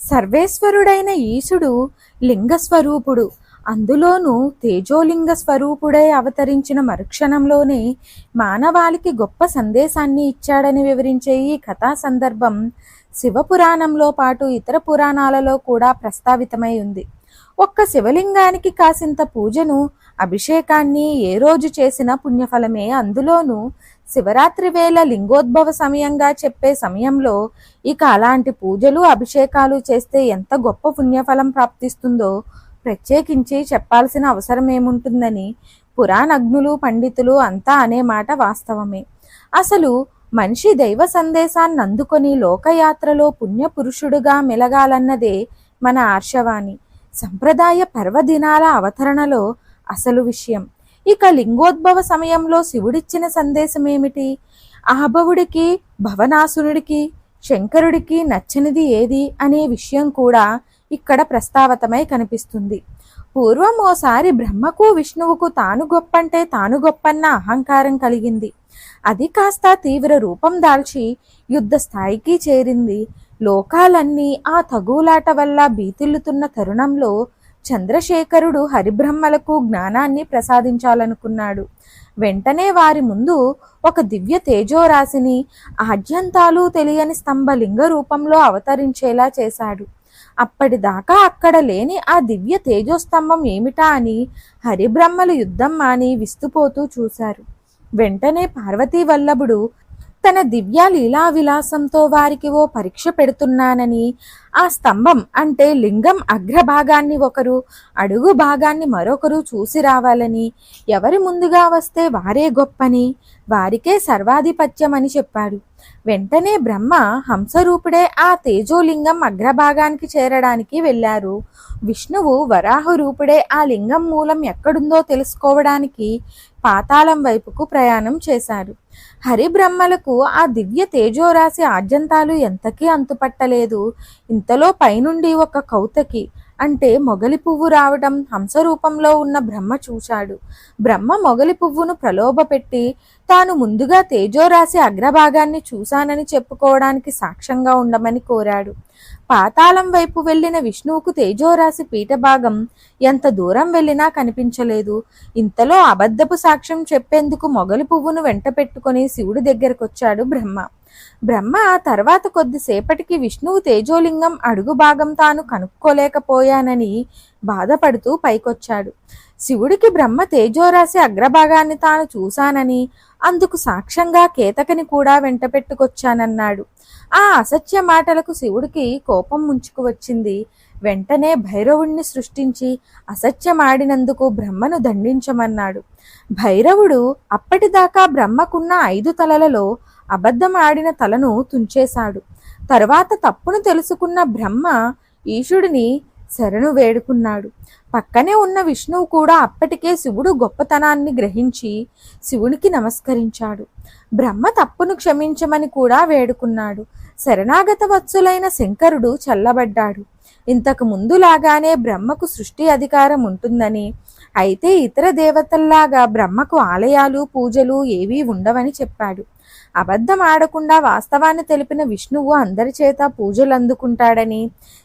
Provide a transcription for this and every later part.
సర్వేశ్వరుడైన ఈశుడు లింగస్వరూపుడు. అందులోనూ తేజోలింగ స్వరూపుడై అవతరించిన మరుక్షణంలోనే మానవాళికి గొప్ప సందేశాన్ని ఇచ్చాడని వివరించే ఈ కథా సందర్భం శివపురాణంలో పాటు ఇతర పురాణాలలో కూడా ప్రస్తావితమై ఉంది. ఒక్క శివలింగానికి కాసింత పూజను అభిషేకాన్ని ఏ రోజు చేసిన పుణ్యఫలమే. అందులోనూ శివరాత్రి వేళ లింగోద్భవ సమయంగా చెప్పే సమయంలో ఇక అలాంటి పూజలు అభిషేకాలు చేస్తే ఎంత గొప్ప పుణ్యఫలం ప్రాప్తిస్తుందో ప్రత్యేకించి చెప్పాల్సిన అవసరం ఏముంటుందని పురాణజ్ఞులు పండితులు అంతా అనే మాట వాస్తవమే. అసలు మనిషి దైవ సందేశాన్ని అందుకొని లోకయాత్రలో పుణ్యపురుషుడుగా మెలగాలన్నదే మన ఆర్షవాణి. సంప్రదాయ పర్వదినాల అవతరణలో అసలు విషయం. ఇక లింగోద్భవ సమయంలో శివుడిచ్చిన సందేశం ఏమిటి ఆభవుడికి భవనాసురుడికి శంకరుడికి నచ్చనిది ఏది అనే విషయం కూడా ఇక్కడ ప్రస్తావతమై కనిపిస్తుంది. పూర్వం ఓసారి బ్రహ్మకు విష్ణువుకు తాను గొప్పంటే తాను గొప్పన్న అహంకారం కలిగింది. అది కాస్త తీవ్ర రూపం దాల్చి యుద్ధ స్థాయికి చేరింది. లోకాలన్నీ ఆ తగులాట వల్ల బీతిల్లుతున్న తరుణంలో చంద్రశేఖరుడు హరిబ్రహ్మలకు జ్ఞానాన్ని ప్రసాదించాలనుకున్నాడు. వెంటనే వారి ముందు ఒక దివ్య తేజోరాశిని ఆద్యంతాలు తెలియని స్తంభలింగ రూపంలో అవతరించేలా చేశాడు. అప్పటిదాకా అక్కడ లేని ఆ దివ్య తేజోస్తంభం ఏమిటా అని హరిబ్రహ్మలు యుద్ధం మాని విస్తుపోతూ చూశారు. వెంటనే పార్వతీ వల్లభుడు తన దివ్య లీలా విలాసంతో వారికి ఓ పరీక్ష పెడుతున్నానని ఆ స్తంభం అంటే లింగం అగ్రభాగాన్ని ఒకరు అడుగు భాగాన్ని మరొకరు చూసి రావాలని ఎవరి ముందుగా వస్తే వారే గొప్పని వారికే సర్వాధిపత్యం అని చెప్పాడు. వెంటనే బ్రహ్మ హంసరూపుడే ఆ తేజోలింగం అగ్రభాగానికి చేరడానికి వెళ్ళారు. విష్ణువు వరాహ రూపుడే ఆ లింగం మూలం ఎక్కడుందో తెలుసుకోవడానికి పాతాళం వైపుకు ప్రయాణం చేశారు. హరిబ్రహ్మలకు ఆ దివ్య తేజోరాశి ఆద్యంతాలు ఎంతకీ అంతుపట్టలేదు. ఇంతలో పైనుండి ఒక కౌతకి అంటే మొగలి పువ్వు రావడం హంస రూపంలో ఉన్న బ్రహ్మ చూశాడు. బ్రహ్మ మొగలి పువ్వును ప్రలోభపెట్టి తాను ముందుగా తేజోరాశి అగ్రభాగాన్ని చూశానని చెప్పుకోవడానికి సాక్ష్యంగా ఉండమని కోరాడు. పాతాళం వైపు వెళ్ళిన విష్ణువుకు తేజోరాశి పీఠభాగం ఎంత దూరం వెళ్ళినా కనిపించలేదు. ఇంతలో అబద్ధపు సాక్ష్యం చెప్పేందుకు మొగలి పువ్వును వెంట పెట్టుకుని శివుడి దగ్గరకొచ్చాడు బ్రహ్మ. బ్రహ్మ తర్వాత కొద్దిసేపటికి విష్ణువు తేజోలింగం అడుగు భాగం తాను కనుక్కోలేకపోయానని బాధపడుతూ పైకొచ్చాడు. శివుడికి బ్రహ్మ తేజోరాశి అగ్రభాగాన్ని తాను చూశానని అందుకు సాక్ష్యంగా కేతకని కూడా వెంట పెట్టుకొచ్చానన్నాడు. ఆ అసత్య మాటలకు శివుడికి కోపం ముంచుకు వచ్చింది. వెంటనే భైరవుణ్ణి సృష్టించి అసత్యమాడినందుకు బ్రహ్మను దండించమన్నాడు. భైరవుడు అప్పటిదాకా బ్రహ్మకున్న ఐదు తలలలో అబద్ధం ఆడిన తలను తుంచేశాడు. తరువాత తప్పును తెలుసుకున్న బ్రహ్మ ఈశుడిని శరణు వేడుకున్నాడు. పక్కనే ఉన్న విష్ణువు కూడా అప్పటికే శివుడు గొప్పతనాన్ని గ్రహించి శివునికి నమస్కరించాడు. బ్రహ్మ తప్పును క్షమించమని కూడా వేడుకున్నాడు. శరణాగత వత్సులైన శంకరుడు చల్లబడ్డాడు. ఇంతకు ముందులాగానే బ్రహ్మకు సృష్టి అధికారం ఉంటుందని అయితే ఇతర దేవతల్లాగా బ్రహ్మకు ఆలయాలు పూజలు ఏవీ ఉండవని చెప్పాడు. అబద్ధం ఆడకుండా వాస్తవాన్ని తెలిపిన విష్ణువు అందరి చేత పూజలు అందుకుంటాడని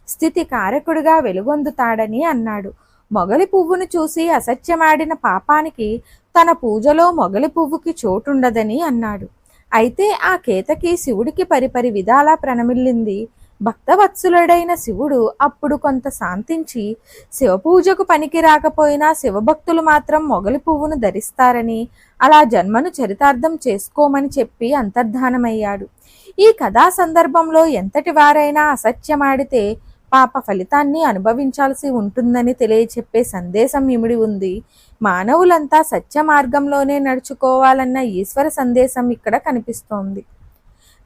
స్థితి కారకుడిగా వెలుగొందుతాడని అన్నాడు. మొగలి పువ్వును చూసి అసత్యమాడిన పాపానికి తన పూజలో మొగలి పువ్వుకి చోటుండదని అన్నాడు. అయితే ఆ కేతకి శివుడికి పరిపరి విధాలా ప్రణమిల్లింది భక్తవత్సలుడైన శివుడు అప్పుడు కొంత శాంతించి శివపూజకు పనికి రాకపోయినా శివభక్తులు మాత్రం మొగలి పువ్వును ధరిస్తారని అలా జన్మను చరితార్థం చేసుకోమని చెప్పి అంతర్ధానమయ్యాడు. ఈ కథా సందర్భంలో ఎంతటి వారైనా అసత్యమాడితే పాప ఫలితాన్ని అనుభవించాల్సి ఉంటుందని తెలియచెప్పే సందేశం ఇమిడి ఉంది. మానవులంతా సత్య మార్గంలోనే నడుచుకోవాలన్న ఈశ్వర సందేశం ఇక్కడ కనిపిస్తోంది.